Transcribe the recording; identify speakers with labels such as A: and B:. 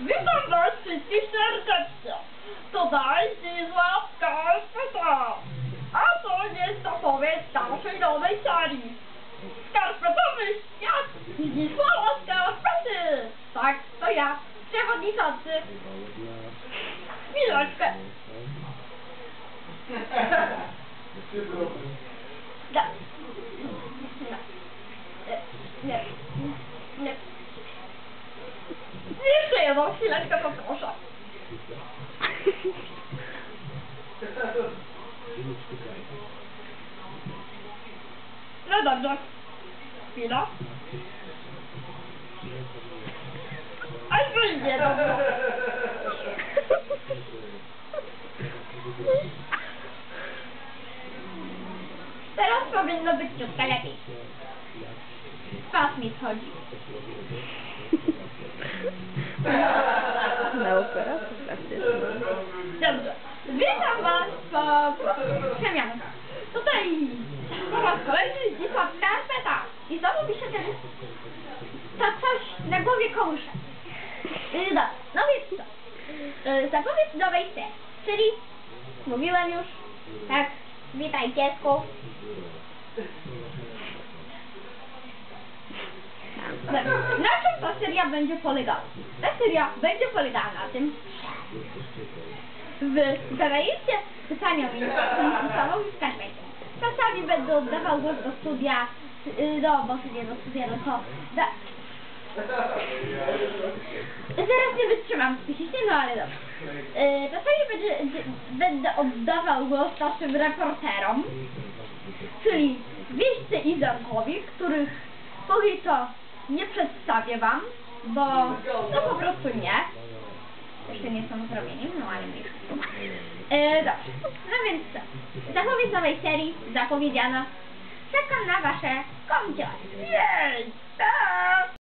A: Witam was wszystkich serdecznie. Tutaj Zizła Skarpeta. A to jest zapowiedź naszej nowej serii. Skarpetowy świat Zisława Skarpety. Tak, to ja, przewodniczący. Chwileczkę. Da. Nie. Nie. Nie. Jedną chwileczkę poproszę. No dobrze. Chwila. Aż wyjdzie dobrze. Teraz powinno być ciutkę lepiej. Pas mi schodzi.
B: Na operacji praktycznej.
A: Dobrze. Witam Przemianach. Tutaj po raz kolejny Zdzisław Skarpeta. I znowu mi się ten... To coś na głowie kołysze. Yy, dobra, no więc co? Yy, zapowiedź nowej serii. Czyli mówiłem już, tak, witaj dziecku. Na czym ta seria będzie polegała? Ta seria będzie polegała na tym, w pytania mi Zdzisławowi Skarpecie. Czasami będę oddawał głos do studia, yy, do, bo nie do studia, tylko da, Zaraz nie wytrzymam psychicznie, no ale dobrze. Yy, czasami będzie, będę oddawał głos naszym reporterom, czyli Wieśce i Zamkowi, których póki co nie przedstawię wam, bo no po prostu nie. Jeszcze nie są zrobieni, no ale mniejsza. Yy, dobrze, no więc co? Zapowiedź nowej serii zapowiedziano. Czekam na wasze komentarze. Jej, tak!